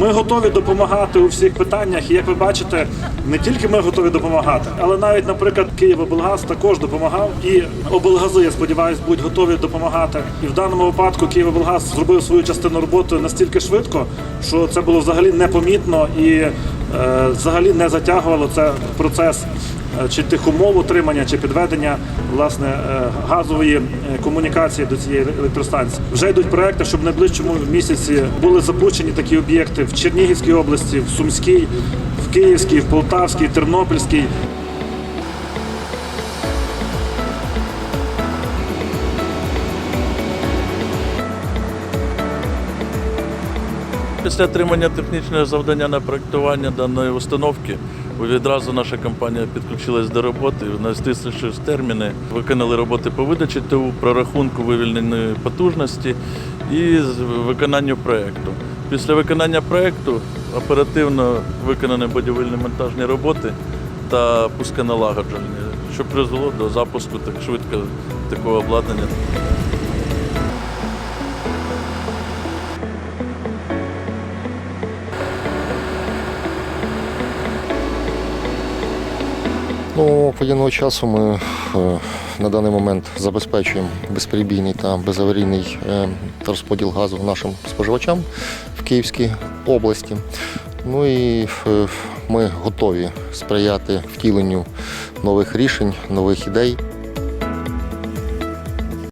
Ми готові допомагати у всіх питаннях. І як ви бачите, не тільки ми готові допомагати, але навіть, наприклад, Київоблгаз також допомагав. І облгази, я сподіваюся, будуть готові допомагати. І в даному випадку Київоблгаз зробив свою частину роботи настільки швидко, що це було взагалі непомітно і взагалі не затягувало це процес е, чи тих умов утримання, чи підведення власне е, газової е, комунікації до цієї електростанції. Вже йдуть проекти, щоб в найближчому місяці були запущені такі об'єкти в Чернігівській області, в Сумській, в Київській, в Полтавській, Тернопільській. Після отримання технічного завдання на проєктування даної установки відразу наша компанія підключилась до роботи. В найстисліші терміни виконали роботи по видачі ТУ, прорахунку вивільненої потужності і виконанню проєкту. Після виконання проєкту оперативно виконані будівельні монтажні роботи та пусконалагодження, що призвело до запуску так швидко такого обладнання. Ну, воєнного часу ми е, на даний момент забезпечуємо безперебійний та безаварійний е, розподіл газу нашим споживачам в Київській області. Ну і е, ми готові сприяти втіленню нових рішень, нових ідей.